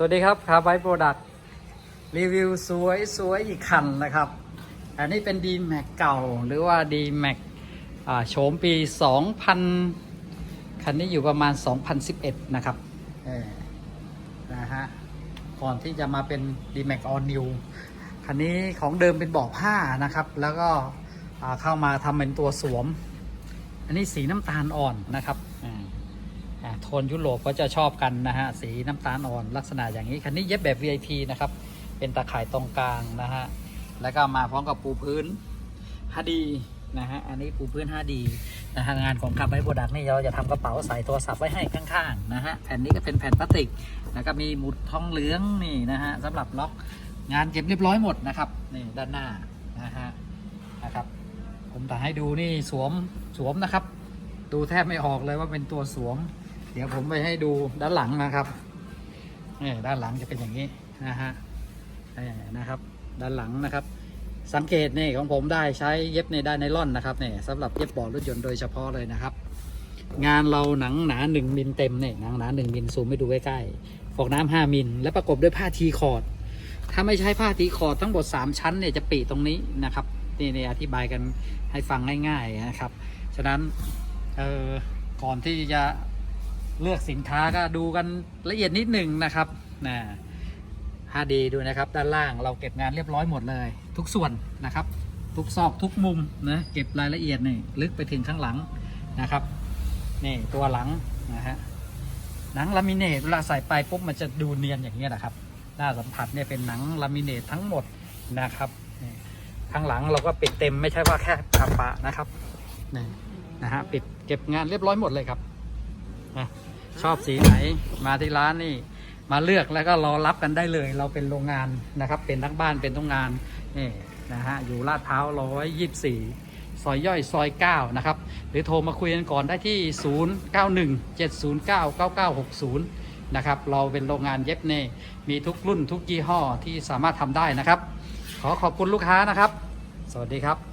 สวัสดีครับคาร์ไบโปรดักต์รีวิวสวยสวยอีกคันนะครับ อันนี้เป็น d m a x เก่าหรือว่า d m a x อ่าโฉมปี 2000 คันนี้อยู่ประมาณ 2011 นะครับเออนะฮะก่อนที่จะมาเป็น d m a x All New คันนี้ของเดิมเป็นบาะผ้านะครับ แล้วก็เข้ามาทำเป็นตัวสวม อันนี้สีน้ำตาลอ่อนนะครับอ่าอ่า โทนยุโรปก็จะชอบกันนะฮะ สีน้ำตาลอ่อนลักษณะอย่างนี้คันนี้เย็บแบบ VIP นะครับ เป็นตะข่ายตรงกลางนะฮะ แล้วก็มาพร้อมกับปูพื้น 5D นะฮะ อันนี้ปูพื้น 5D นะฮะงานของคาร์ไบโปรดักนี่เราจะทำกระเป๋าใส่โทรศัพท์ไว้ให้ข้างๆนะฮะ แผ่นนี้ก็เป็นแผ่นพลาสติก แล้วก็มีหมุดทองเหลืองนี่นะฮะสำหรับล็อกงานเก็บเรียบร้อยหมดนะครับนี่ด้านหน้านะฮะนะครับ ผมถ่ให้ดูนี่สวมสวมนะครับ ดูแทบไม่ออกเลยว่าเป็นตัวสวม เดี๋ยวผมไปให้ดูด้านหลังนะครับนี่ด้านหลังจะเป็นอย่างนี้นะฮะนี่นะครับ ด้านหลังนะครับ สังเกตนี่ของผมได้ใช้เย็บในได้ไนล่อนนะครับเนี่ยสำหรับเย็บเบาะรถยนต์โดยเฉพาะเลยนะครับ งานเราหนังหนา1มิลเต็มเนี่ยหนังหนา1มิลซูมให้ดูใกล้ๆฟอกน้ำ5มิลและประกบด้วยผ้าทีคอร์ดถ้าไม่ใช้ผ้าทีคอร์ดทั้งหมด3ชั้นเนี่ยจะปีตรงนี้นะครับนี่นี่อธิบายกันให้ฟังง่าย ๆนะครับ ฉะนั้นเออก่อนที่จะ เลือกสินค้าก็ดูกันละเอียดนิดหนึ่งนะครับนะ 5D ดูนะครับ ด้านล่างเราเก็บงานเรียบร้อยหมดเลย ทุกส่วนนะครับ ทุกซอกทุกมุมนะเก็บรายละเอียดนี่ลึกไปถึงข้างหลังนะครับนี่ตัวหลังนะฮะหนังลามิเนตเวลาใส่ไปปุ๊บมันจะดูเนียนอย่างนี้ยนะครับหน้าสัมผัสเนี่ยเป็นหนังลามิเนตทั้งหมดนะครับข้างหลังเราก็ปิดเต็มไม่ใช่ว่าแค่ปะปะนะครับนี่นะฮะปิดเก็บงานเรียบร้อยหมดเลยครับนะ ชอบสีไหนมาที่ร้านนี่มาเลือกแล้วก็รอรับกันได้เลย เราเป็นโรงงานนะครับ เป็นทั้งบ้านเป็นทั้งงานนี่นะฮะอยู่ลาดพร้าวร้อยยี่สี่ซอยย่อยซอยเก้านะครับหรือโทรมาคุยกันก่อนได้ที่ 0 9 1 7 0 9 9 9 6 0 นะครับเราเป็นโรงงานเย็บเน่มีทุกรุ่นทุกยี่ห้อที่สามารถทำได้นะครับ ขอขอบคุณลูกค้านะครับ สวัสดีครับ